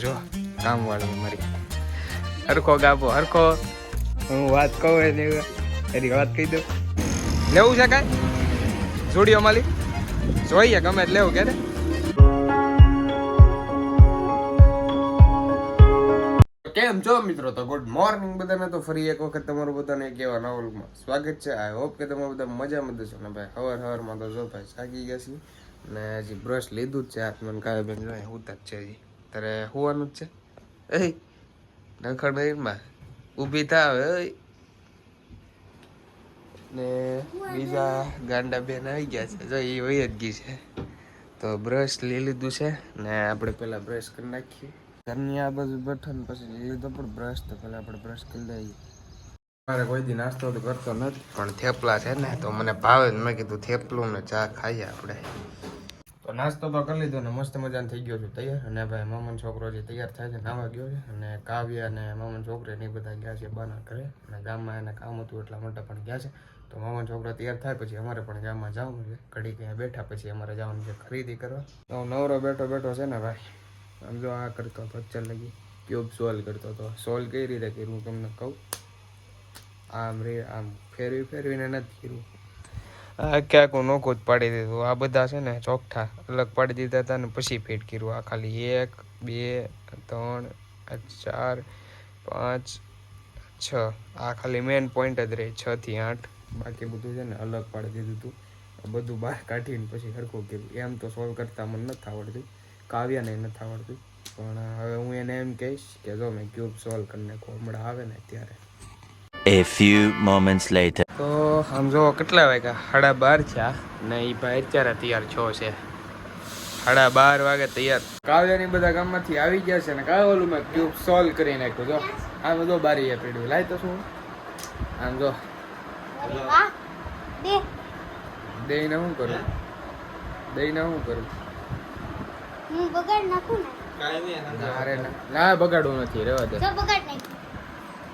જો કામવાળી મારી. હરખો ગાબો હરખો. હું વાત કહું એની એની વાત કહી દઉં. લેવું છે કાંઈ? જોડીઓ માલી? જોઈએ ગમે તે લેવું કે કેમ છો મિત્રો? તો ગુડ મોર્નિંગ બધાને. તો ફરી એક વખત તમારું બધાને એક એવા નવલમાં સ્વાગત છે. આઈ હોપ કે તમે બધા મજામાં દશો ને ભાઈ હવાર હવારમાં તો જો ભાઈ જાગી ગયા છીએ. ને હજી બ્રશ લીધું જ છે. હાથમાં કાવ્ય બેન જોઈએ ઉતા જ છે હજી. તારે હોવાનું જ છે? એ નખડમાં ઊભી થા હવે. ને બીજા ગાંડા બેન આવી ગયા છે. જો એ હોય જ ગઈ છે. તો બ્રશ લઈ લીધું છે ને આપણે પેલા બ્રશ કરી નાખીએ. ઘરની આ બાજુ બેઠો ને પછી લઈ લીધો પણ બ્રશ તો પહેલાં આપણે બ્રશ કરી લઈએ મારે કોઈ દી નાસ્તો તો કરતો નથી પણ થેપલા છે ને તો મને ભાવે જ. મેં કીધું થેપલું ને ચા ખાઈએ આપણે. તો નાસ્તો તો કરી લીધો ને મસ્ત મજાને થઈ ગયો છું, તૈયાર? અને ભાઈ મામાનો છોકરો જે તૈયાર થાય છે, નાવા ગયો છે. અને કાવ્ય અને મામન છોકરો ને બધા ગયા છે બાના ઘરે. અને ગામમાં એને કામ હતું એટલા માટે પણ ગયા છે. તો મામાનો છોકરો તૈયાર થાય પછી અમારે પણ ગામમાં જવાનું છે. ઘડી ક્યાં બેઠા પછી અમારે જવાનું છે ખરીદી કરવા. તો નવરો બેઠો બેઠો છે ને ભાઈ સમજો આ કરતો હતો ચાલ લગી. ક્યુબ સોલ્વ કરતો હતો. સોલ્વ કઈ રીતે કર્યું હું તમને કહું? આમ રે, આમ ફેરવી ફેરવીને નથી કર્યું. ક્યાંક હું નોખું જ પાડી દીધું. આ બધા છે ને ચોકઠા અલગ પાડી દીધા હતા ને પછી ફિટ કર્યું. આ ખાલી એક, બે, ત્રણ આ ચાર, પાંચ, છ. આ ખાલી મેન પોઈન્ટ જ રહે. છ થી આઠ. બાકી બધું છે ને અલગ પાડી દીધું હતું બધું બહાર કાઢીને પછી સરખું કર્યું. એમ તો સોલ્વ કરતા મને નથી આવડતું. કાવ્યાને નથી આવડતું. પણ હવે હું એને એમ કહીશ કે જો મેં ક્યુબ સોલ્વ કરીને કોમડા આવે ને ત્યારે. A few moments later. તો આમ જો કેટલા વાગ્યા? સાડા બાર થયા ને એ ભાઈ અત્યારે તૈયાર છો છે. સાડા બાર વાગે તૈયાર. કાવ્યાની બધા ગામમાંથી આવી ગયા છે ને કાવ્ય ઓલું મેં ક્યુબ સોલ્વ કરી નાખ્યું. જો આ બધો બારી એ પીડ્યું. લાય તો શું? આમ જો. દઈને શું કરું? દઈને શું કરું? હું બગાડ નાખું ને? ના ના. બગાડવું નથી. રેવા દે. તો બગાડ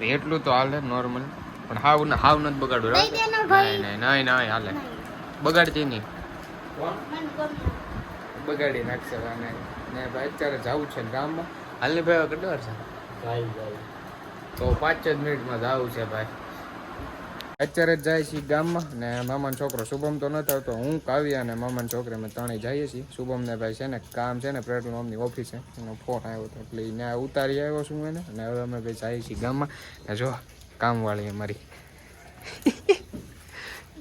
એટલું તો હાલે નોર્મલ પણ હાવ ને હાવ નથી બગાડવું ને ભાઈ. નહીં નહીં નહીં નહીં હાલે. બગાડતી નહીં. મને બગાડી નાખશે અને ને ભાઈ અત્યારે જવું છે ને ગામમાં. હાલની ભાઈ કેટલી વાર છે? તો પાંચ જ મિનિટમાં જવું છે ભાઈ. અત્યારે જ જાય છીએ ગામમાં ને મામાનો છોકરો શુભમ તો નથી આવતો. હું કાવ્યા અને મામાનો છોકરે અમે ત્રણેય જઈએ છીએ. શુભમને ભાઈ છે ને કામ છે ને પેટ્રોલ પંપની ઓફિસે. એનો ફોન આવ્યો હતો એટલે એને ઉતારી આવ્યો છું એને. અને હવે અમે ભાઈ જઈએ છીએ ગામમાં. ને જો, કામવાળી અમારી.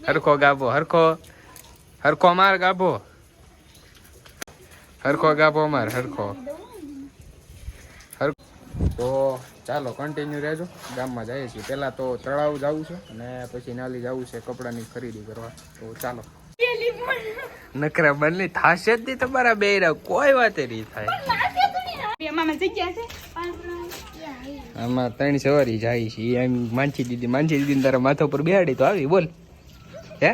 હરખો ગાભો, હરખો. હરખો માર ગાભો. હરખો ગાભો માર, હરખો. હર તો ચાલો કન્ટિન્યુ રહેજો. ગામમાં જઈએ છીએ. પહેલાં તો તળાવ જવું છે અને પછી નાલી જવું છે કપડાની ખરીદી કરવા. તો ચાલો. નકરા બનલી થાશે જ નહીં તમારા બે કોઈ વાત નહીં થાય. આમાં ત્રણ સવારી જાય છે. એમ માનસી દીદી માનસી દીદી તારા માથા ઉપર બેહાડી તો આવી. બોલ. હે?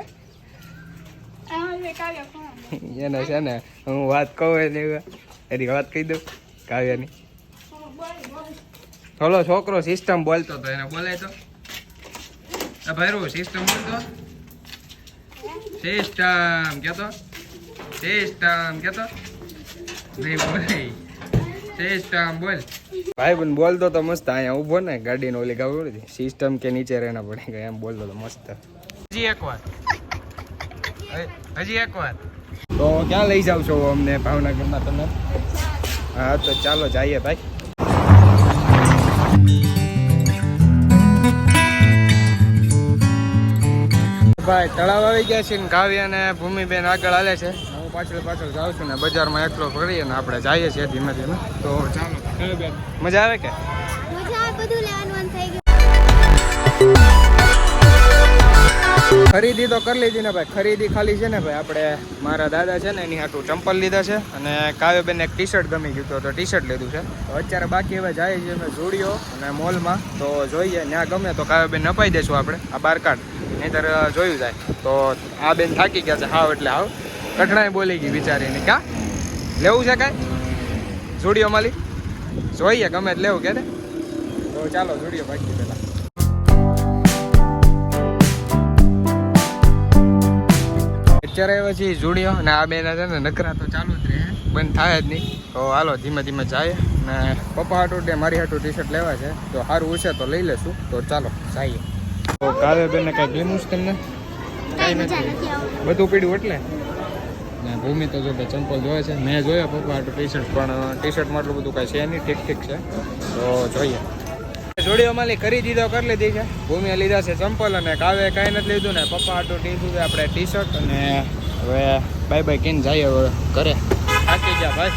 એને છે ને, હું વાત કહું એની વાત કહી દઉં કાવ્યાની. થોડો છોકરો સિસ્ટમ બોલતો તો એને બોલે તો. આ ભાઈ સિસ્ટમ બોલતો. સિસ્ટમ કેતો? સિસ્ટમ કેતો? નહીં બોલાય. સિસ્ટમ બોલ. ભાઈ પણ બોલતો તો મસ્ત અહીંયા ઊભો ને ગાડીનો ઓલી સિસ્ટમ કે નીચે રહેના પડે ગયા એમ બોલતો તો મસ્ત. હજી એક વાર હજી એક વાર તો ક્યાં લઈ જાવ છો અમને ભાવનગરમાં તમે? હા તો ચાલો જઈએ ભાઈ. ભાઈ તળાવ આવી ગયા છે ને કાવ્ય અને ભૂમિબેન આગળ હાલે છે. હું પાછળ પાછળ જાઉં છું ને બજારમાં એકલો કરીએ ને આપણે જઈએ છીએ ધીમે ધીમે. તો ચાલો. મજા આવે કે? મજા આ બધું લેવાનું થઈ ગયું. ખરીદી તો કરી લીધી ને ભાઈ, ખરીદી ખાલી છે ને ભાઈ, આપણે મારા દાદા છે ને, એની હાટું ચંપલ લીધા છે અને કાવ્યબેન એક ટી શર્ટ ગમી ગયું તો ટી શર્ટ લીધું છે. તો અત્યારે બાકી હવે જાય છે અમે જોડિયો અને મોલમાં તો જોઈએ ત્યાં ગમે તો કાવ્યબેન અપાઈ દેશું આપણે, આ બાર કાર્ડ નહીતર જોયું જાય. તો આ બેન થાકી ગયા છે, હાવ એટલે હાવ. કઠણાઈ બોલી ગઈ બિચારીને, કા? લેવું છે કાંઈ? જોડિયો માલી જોઈએ, ગમે જ લેવું, કે તો ચાલો જોડિયો બાકી પેલા અત્યારે એ જોડિયો. અને આ બેના છે ને નકરા તો ચાલુ જ રહે. બંધ થાય જ નહીં. તો હાલો ધીમે ધીમે જાય. ને પપ્પા હાટું તે મારી હાટું ટી શર્ટ લેવા છે. તો સારું હશે તો લઈ લેશું. તો ચાલો જઈએ તો કાલે બેને કાંઈ ગેમું છે તમને? કઈ નથી બધું પીડ્યું એટલે? ને ભૂમિ તો જો કે ચંપલ જોવે છે. મેં જોયા પપ્પા હાટું ટી શર્ટ પણ ટી શર્ટમાં એટલું બધું કાંઈ છે નહીં. ઠીક ઠીક છે. તો જોઈએ. જોડીઓ માલી કરી દીધો, કરી લીધી છે. ભૂમિએ લીધા છે ચંપલ અને કાવે કાંઈ નથી લીધું ને પપ્પા આટલું લીધું આપણે ટી શર્ટ અને હવે બાય બાય કહીને જઈએ હવે ઘરે. થાકી ગયા ભાઈ.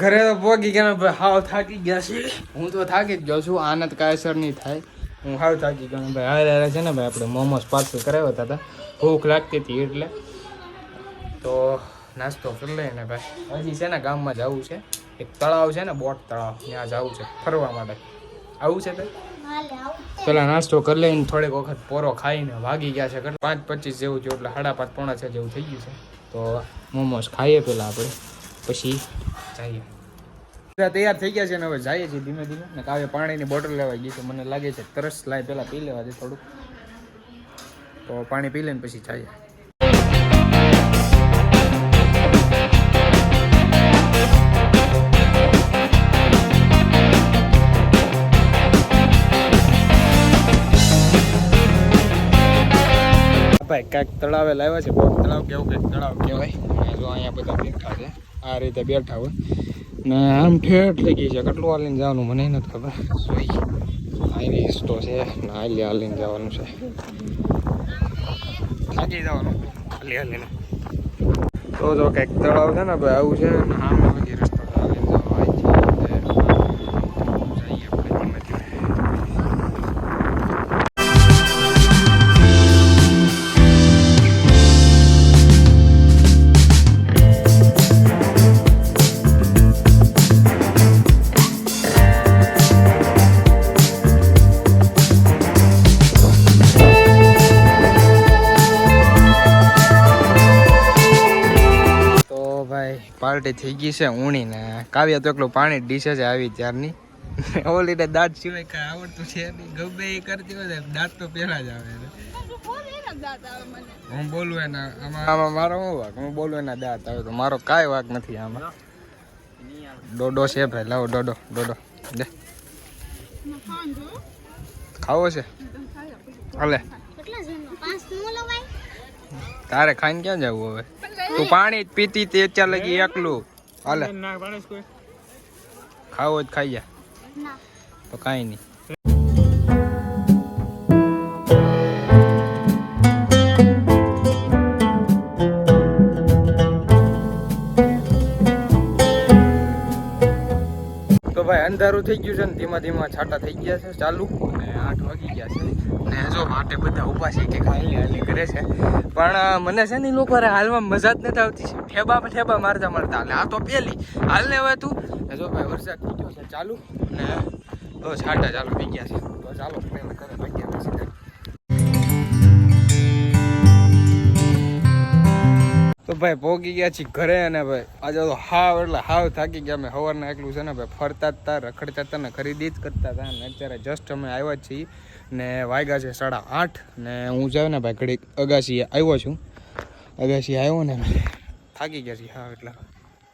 ઘરે તો પહોંચી ગયા ભાઈ હાવ થાકી ગયા છે. હું તો થાકી જ ગયો છું આનંદ કાયસર નહીં થાય. હું હાવ થાકી ગયો, ભાઈ હારે હારે છે ને ભાઈ, આપણે મોમોસ પાર્સલ કરાવ્યા હતા ભૂખ લાગતી હતી એટલે. તો નાસ્તો કરી લઈએ ને ભાઈ. હજી છે ને ગામમાં જવું છે. એક તળાવ છે ને બોટ તળાવ. ત્યાં જવું છે ફરવા માટે. આવું છે તે? પેલા નાસ્તો કરી લઈને થોડીક વખત પોરો ખાઈને વાગી ગયા છે. પાંચ પચીસ જેવું થયું એટલે સાડા પાંચ પોણા છ જેવું થઈ ગયું છે. તો મોમોસ ખાઈએ પેલા આપણે પછી જઈએ. તૈયાર થઈ ગયા છે ને હવે જઈએ છીએ ધીમે ધીમે. ને કાવે પાણીની બોટલ લેવા ગઈ છે. મને લાગે છે તરસ લાય પેલા પી લેવા દે થોડુંક. તો પાણી પી લઈને પછી જઈએ. કાંઈક તળાવે લાવ્યા છે. બોટ તળાવ કેવું કંઈક તળાવ? કહેવાય. જો અહીંયા બધા બેઠા છે. આ રીતે બેઠા હોય. ને આમ ઠેઠ થઈ ગઈ છે. કેટલું હાલીને જવાનું મને નથી ખબર. સોઈ આઈ રસ્તો છે. ને હાલી હાલીને જવાનું છે. થાકી જવાનું. હાલી, હાલીને. તો જો કંઈક તળાવ છે ને, ભાઈ, આવું છે. ને આમ પાર્ટી થઈ ગઈ છે ઊણી ને કાવ્ય તો એકલું પાણી ડીશે છે આવી ત્યારની. ઓલી દાંત સિવાય કાંઈ આવડતું છે નહીં. ગમે એ કરતી હોય દાંત તો પહેલા જ આવે હું બોલું એના, આમાં આમાં મારો હું વાક? હું બોલું એના દાંત આવે તો મારો કાંઈ વાક નથી આમાં. ડોડો છે ભાઈ, લાવો ડોડો ડોડો. દે. ખાવો છે? હાલે કેટલા જણનો પાંચ નો લવાય તારે ખાઈને ક્યાં જવું હવે? તું પાણી જ પીતી તે અત્યારે લગી એકલું. હાલે. ખાવો જ ખાઈ જા. તો કાંઈ નહીં. તો ભાઈ અંધારું થઈ ગયું છે ને ધીમા ધીમા છાંટા થઈ ગયા છે ચાલુ. અને આઠ વાગી ગયા છે. ને જો માટે બધા ઊભા છે કે ખાલી હાલી કરે છે. પણ મને છે ને લોકો હાલમાં મજા જ નથી આવતી ઠેબા પર ઠેબા મારતા મારતા હાલે. આ તો પેલી. હાલ ને હવે તું. જો ભાઈ વરસાદ થઈ છે ચાલુ. ને તો છાંટા ચાલુ થઈ ગયા છે. તો ચાલો પ્રેમ કરે ભાગ્યા પછી તો ભાઈ પહોંચી ગયા છીએ ઘરે અને ભાઈ આજે તો હાવ એટલે હાવ થાકી ગયા. અમે સવારના એકલું છે ને ભાઈ ફરતા તા, રખડતા હતા ને ખરીદી જ કરતા હતા ને અત્યારે જસ્ટ અમે આવ્યા છીએ ને વાગ્યા છે સાડા આઠ ને હું જાઉં ને ભાઈ ઘડીક અગાસીએ આવ્યો છું. અગાસી આવ્યો ને થાકી ગયા છીએ હાવ એટલે.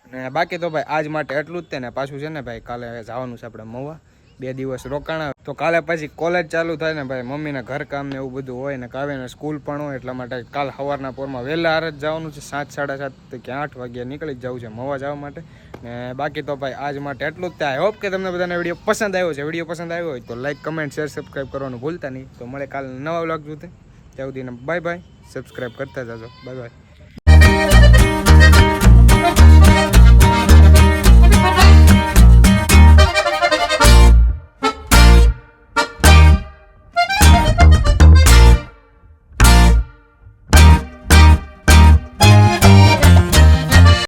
ને બાકી તો ભાઈ આજ માટે એટલું જ તે ને પાછું છે ને ભાઈ કાલે જવાનું છે આપણે મવા. બે દિવસ રોકાણા. તો કાલે પછી કોલેજ ચાલુ થાય ને ભાઈ, મમ્મીના ઘર કામ ને એવું બધું હોય ને કાવ્યને સ્કૂલ પણ હોય, એટલા માટે કાલ સવારના પોરમાં વહેલા હાર જ જવાનું છે, સાત, સાડા સાત કે આઠ વાગ્યા નીકળી જવું છે, મવા જવા માટે. ને બાકી તો ભાઈ આજ માટે એટલું જ થાય. હોપ કે તમને બધાને વીડિયો પસંદ આવ્યો છે. વીડિયો પસંદ આવ્યો હોય તો લાઈક કમેન્ટ શેર સબસ્ક્રાઈબ કરવાનું ભૂલતા નહીં. તો મળે કાલે નવા વ્લોગ જોતે. ત્યાં સુધીને બાય બાય સબસ્ક્રાઈબ કરતા જાજો. Bye bye